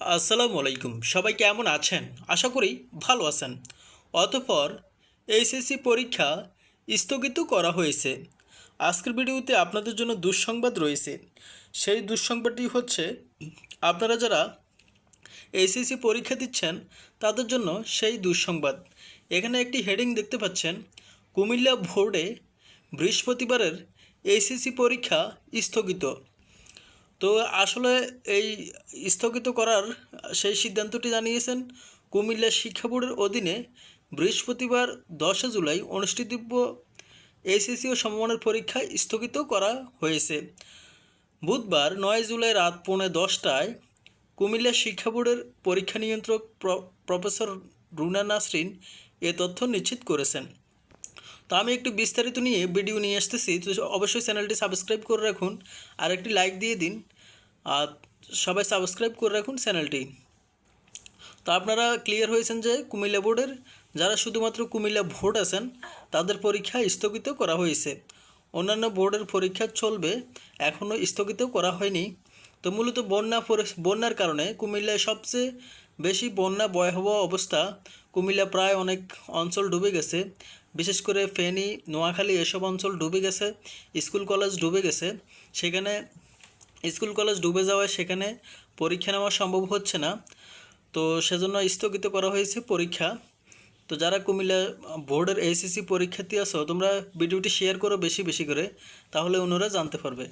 আসসালামু আলাইকুম। সবাই কেমন আছেন? আশা করি ভালো আছেন। অতঃপর এইচএসসি পরীক্ষা স্থগিত করা হয়েছে। আজকের ভিডিওতে আপনাদের জন্য দুঃসংবাদ রয়েছে। সেই দুঃসংবাদটি হচ্ছে, আপনারা যারা এইচএসসি পরীক্ষা দিচ্ছেন, তাদের জন্য সেই দুঃসংবাদ। এখানে একটি হেডিং দেখতে পাচ্ছেন, কুমিল্লা বোর্ডে বৃহস্পতিবারের এইচএসসি পরীক্ষা স্থগিত। তো আসলে এই স্থগিত করার সেই সিদ্ধান্তটি জানিয়েছেন কুমিল্লা শিক্ষা বোর্ডের অধীনে বৃহস্পতিবার দশে জুলাই অনুষ্ঠিতব্য এসএসসি ও সমমানের পরীক্ষা স্থগিত করা হয়েছে। বুধবার নয় জুলাই রাত পৌনে দশটায় কুমিল্লা শিক্ষা বোর্ডের পরীক্ষা নিয়ন্ত্রক প্র- প্রফেসর রুনা নাসরিন এ তথ্য নিশ্চিত করেছেন। তো আমি একটু বিস্তারিত নিয়ে ভিডিও নিয়ে আসতেছি। তো অবশ্যই চ্যানেলটি সাবস্ক্রাইব করে রাখুন আর একটি লাইক দিয়ে দিন। আর সবাই সাবস্ক্রাইব করে রাখুন চ্যানেলটি। তো আপনারা ক্লিয়ার হয়েছেন যে কুমিল্লা বোর্ডের যারা শুধুমাত্র কুমিল্লা ভোট আছেন, তাদের পরীক্ষা স্থগিত করা হয়েছে। অন্যান্য বোর্ডের পরীক্ষা চলবে এখনও স্থগিত করা হয়নি। তো মূলত বন্যা বন্যার কারণে কুমিল্লায় সবচেয়ে বেশি বন্যা ভয়াবহ অবস্থা কুমিল্লা প্রায় অনেক অঞ্চল ডুবে গেছে। বিশেষ করে ফেনী, নোয়াখালী এসব অঞ্চল ডুবে গেছে, স্কুল, কলেজ ডুবে গেছে। সেখানে, স্কুল, কলেজ ডুবে যাওয়ায় সেখানে পরীক্ষা নেওয়া সম্ভব হচ্ছে না। তো সেজন্য স্থগিত করা হয়েছে পরীক্ষা। তো যারা কুমিল্লা বোর্ডের এসএসসি পরীক্ষার্থী আছো, তোমরা ভিডিওটি শেয়ার করো বেশি বেশি করে। তাহলে ওনারা জানতে পারবে।